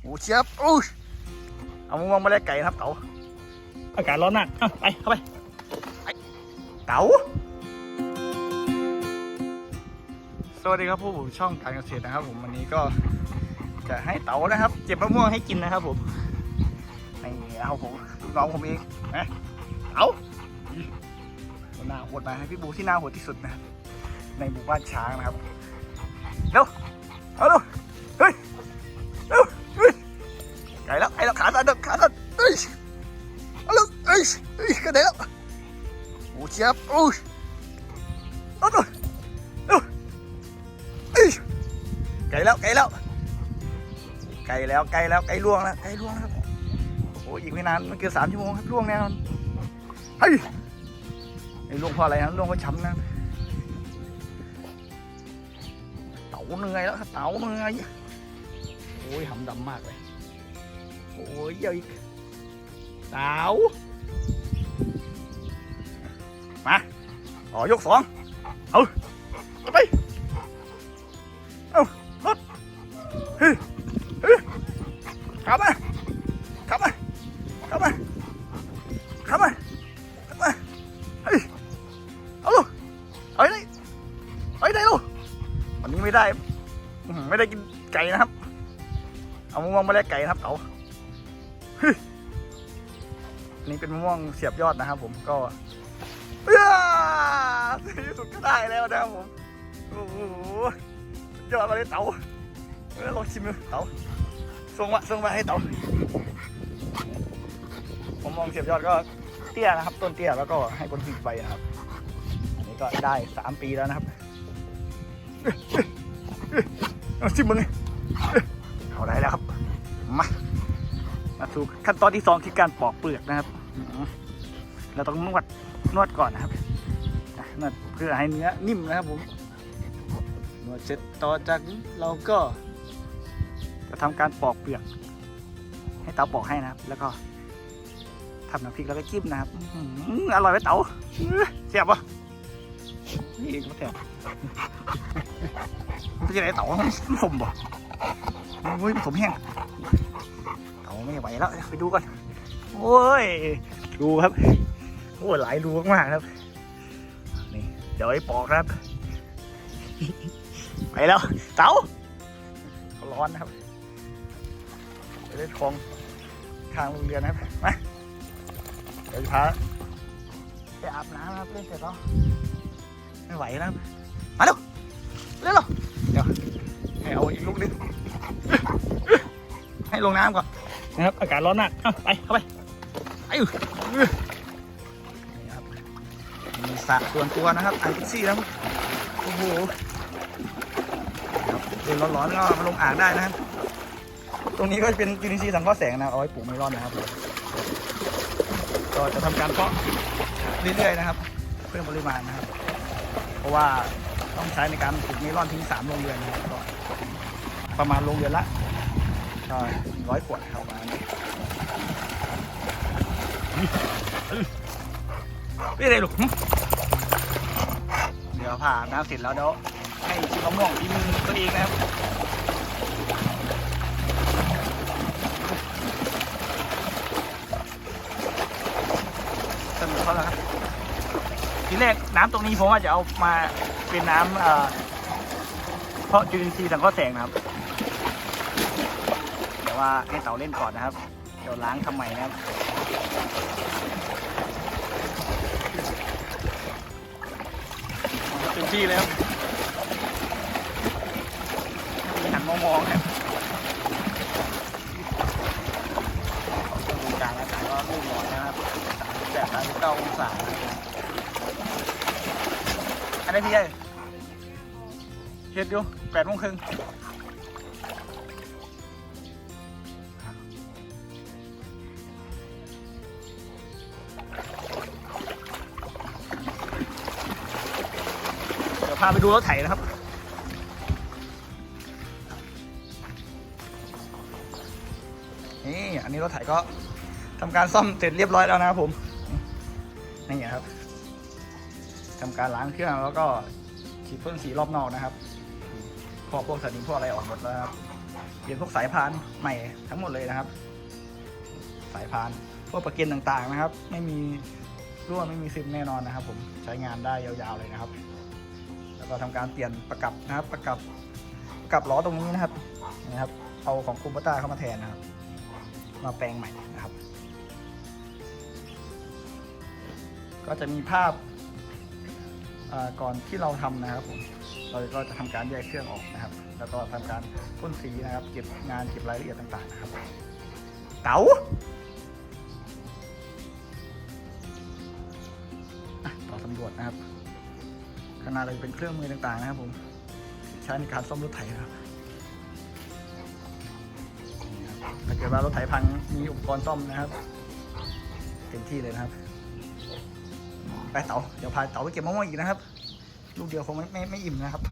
โอ้เชียบโอ้ยเอามองมาเลยไก่นะครับเต๋าอากาศร้อนมากอะไปเข้าไปไปเต๋าสวัสดีครับผู้ผมช่องการเกษตรนะครับ ผมวันนี้ก็จะให้เต๋านะครับเก็บมะม่วงให้กินนะครับผมนี่เอาผมลูกน้องผมเองนะเต๋าหัวหน้าโหดมาให้พี่บูที่หน้าโหดที่สุดนะในหมู่บ้านช้างนะครับเร็วเอาเร็ว ยเฮ้ยกระเด็นแล้วโอ้เชียบโอ้ยเอาเร็วเร็วเฮ้ยไก่แล้วไก่แล้วไก่แล้วไก่แล้วไก่ล่วงแล้วไก่ล่วงแล้วโอ้ยอีกไม่นานไม่เกินสามชั่วโมงครับล่วงแน่นอนเฮ้ยไอ้ล่วงเพราะอะไรนะล่วงเพราะช้ำนะเต่าเหนื่อยแล้วเต่าเหนื่อยโอ้ยหำดำมากเลยโอ้ยเยอะอีกเต่า มาต่อยกสองเอาไปเอารถเฮ้ยเฮ้ยขับมาขับมาขับมาขับมาขับมาเฮ้ยเอาลูกเอาไปไหนเอาไปไหนลูกวันนี้ไม่ได้ไม่ได้กินไก่นะครับ เอามะม่วงมาแลกไก่นะครับเต๋าเฮ้ยอันนี้เป็นมะม่วงเสียบยอดนะครับผมก็ ที่สุดก็ได้แล้วนะครับผม โอ้โหสุดยอดเลยเต๋าเอลองชิมดูเต๋าส่งมาส่งมาให้เต๋ามม่วงเสียบยอดก็เตี้ยนะครับ ต้นเตี้ยแล้วก็ให้คนผิดไปนะครับ อันนี้ก็ได้สามปีแล้วนะครับเอาชิมมึงไงเอาได้แล้วครับ มา มาสู่ขั้นตอนที่สองคือการปอกเปลือกนะครับ เราต้องนวดนวดก่อนนะครับนวดเพื่อให้เนื้อนิ่มนะครับผมนวดเสร็จต่อจากนี้เราก็ จะทำการปอกเปลือก ให้เตาปอกให้นะครับ แล้วก็ทำน้ำพริกแล้วก็จิ้มนะครับอร่อยไหมเต๋าเสียบปะนี่ก็แซ่บมันจะไหนเต่าผมบ่โอ้ยผมแห้งเต่าไม่ไหวแล้ว ไปดูก่อนโอ้ย ดูครับ โอ้ยหลายรูมากครับ นี่ เดี๋ยวไอ้ปอกครับ ไปแล้วเต่าเขาร้อนนะครับ ไปเล่นคลองทางโรงเรียนนะครับ มาเดี๋ยวจะพาไปอาบน้ำนะครับเล่นเสร็จแล้วไม่ไหวแล้วมาเร็วเร็วเดี๋ยวให้เอาอีกลูกนึงให้ลงน้ำก่อนนะครับ อากาศร้อนมากเอาไป เข้าไป ไปอยู่ สระส่วนตัวนะครับไอพิซี่นะครับโอ้โหครับเย็นร้อนๆก็มาลงอ่างได้นะครับ ตรงนี้ก็จะเป็นจุลินทรีย์สังเคราะห์แสงนะเอาไว้ปลูกเมลอนนะครับก็จะทำการเพาะเรื่อยๆนะครับ เพิ่มปริมาณนะครับ เพราะว่าต้องใช้ในการปลูกเมลอนทิ้งสามโรงเรือนนะครับประมาณโรงเรือนละร้อยขวดครับประมาณนี้นี่ไรลูกหึเดี๋ ยวผ่าน้ำเสร็จแล้วเดี๋ยวให้ชิมมะม่วงที่มือตัวเองนะครับสนุกเขาแล้วครับทีแรกน้ำตรงนี้ผมว่าจะเอามาเป็นน้ำเพาะจุลินทรีย์สังเคราะห์แสงนะครับแต่ว่าให้เต่าเล่นก่อนนะครับเดี๋ยวล้างทำใหม่นะครับ ที่แล้วหันมีหันมองครับดูกลางอากาศก็รุ่มร้อนนะครับแปดสามสิบเก้าองศานะครับอันนี้พี่เอ้เฮ็ดอยู่แปดโมงครึ่ง พาไปดูรถไถนะครับ นี่อันนี้รถไถก็ทำการซ่อมเสร็จเรียบร้อยแล้วนะครับผม นี่ครับทำการล้างเครื่องแล้วก็ฉีดพ่นสีรอบนอกนะครับพอพวกสนิมพวกอะไรออกหมดแล้วครับเปลี่ยนพวกสายพานใหม่ทั้งหมดเลยนะครับ สายพานพวกประกันต่างๆนะครับ ไม่มีรั่วไม่มีซึมแน่นอนนะครับ ผมใช้งานได้ยาวๆเลยนะครับ แล้วก็ทำการเปลี่ยนประกับนะครับ ประกับประกับล้อตรงนี้นะครับนะครับเอาของคูปต้าเข้ามาแทนนะครับ มาแปลงใหม่นะครับ ก็จะมีภาพาก่อนที่เราทำนะครับผมเราก็จะทำการแยกเครื่องออกนะครับ แล้วก็ทำการพ่นสีนะครับ เก็บงานเก็บรายละเอียดต่างๆนะครับเต๋าต่อสำรวจนะครับ ข้างหน้าเรเป็นเครื่องมือต่างๆนะครับผม ใช้ในการซ่อมรถไถครับนี่ครับถ้าเกิดว่ารถไถพังมีอุปกรณ์ซ่อมนะครับเต็มที่เลยนะครับ ไปเต๋าเดี๋ยวพาเต๋าไปเก็บมะม่วงอีกนะครับ ลูกเดียวคงไม่ไม่ไม่อิ่มนะครับ